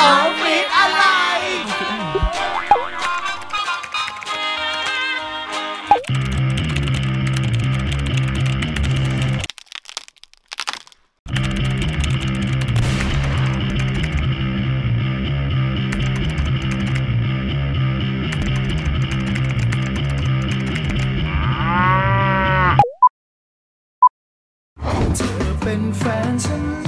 ออฟฟิศอะไรเป็นแฟนฉัน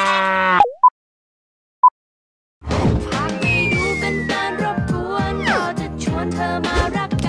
ahora.